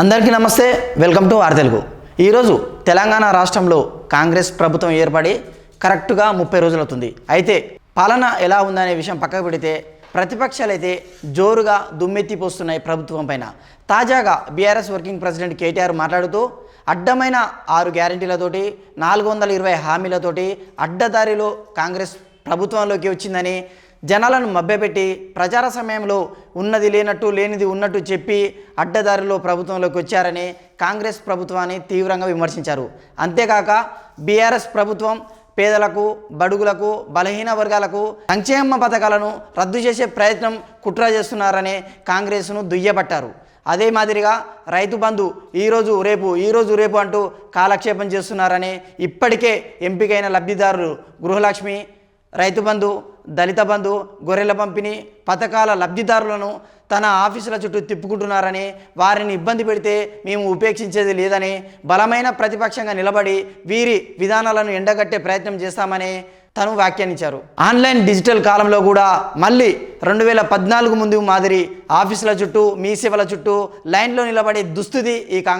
అందరికీ నమస్తే welcome to are Telugu. ఈరోజు తెలంగాణ రాష్ట్రంలో కాంగ్రెస్ ప్రభుత్వం ఏర్పడి కరెక్ట్గా ముప్పై రోజులవుతుంది. అయితే పాలన ఎలా ఉందనే విషయం పక్కకు పెడితే ప్రతిపక్షాలు అయితే జోరుగా దుమ్మెత్తిపోస్తున్నాయి ప్రభుత్వం పైన. తాజాగా బీఆర్ఎస్ వర్కింగ్ ప్రెసిడెంట్ కేటీఆర్ మాట్లాడుతూ అడ్డమైన ఆరు గ్యారంటీలతోటి నాలుగు వందల ఇరవై హామీలతోటి అడ్డదారిలో కాంగ్రెస్ ప్రభుత్వంలోకి వచ్చిందని జనాలను మభ్యపెట్టి ప్రచార సమయంలో ఉన్నది లేనట్టు లేనిది ఉన్నట్టు చెప్పి అడ్డదారిలో ప్రభుత్వంలోకి వచ్చారని కాంగ్రెస్ ప్రభుత్వాన్ని తీవ్రంగా విమర్శించారు. అంతేకాక బీఆర్ఎస్ ప్రభుత్వం పేదలకు బడుగులకు బలహీన వర్గాలకు సంక్షేమ పథకాలను రద్దు చేసే ప్రయత్నం కుట్ర చేస్తున్నారని కాంగ్రెస్ను దుయ్యబట్టారు. అదే మాదిరిగా రైతు బంధు ఈరోజు రేపు ఈరోజు రేపు అంటూ కాలక్షేపం చేస్తున్నారని ఇప్పటికే ఎంపికైన లబ్ధిదారులు గృహలక్ష్మి రైతు బంధు దళిత బంధు గొర్రెల పంపిణీ పథకాల లబ్ధిదారులను తన ఆఫీసుల చుట్టూ తిప్పుకుంటున్నారని వారిని ఇబ్బంది పెడితే మేము ఉపేక్షించేది లేదని బలమైన ప్రతిపక్షంగా నిలబడి వీరి విధానాలను ఎండగట్టే ప్రయత్నం చేస్తామని తను వ్యాఖ్యానించారు. ఆన్లైన్ డిజిటల్ కాలంలో కూడా మళ్ళీ రెండు వేల పద్నాలుగు ముందు మాదిరి ఆఫీసుల చుట్టూ మీ సేవల చుట్టూ లైన్లో నిలబడే దుస్థితి ఈ కాంగ్రెస్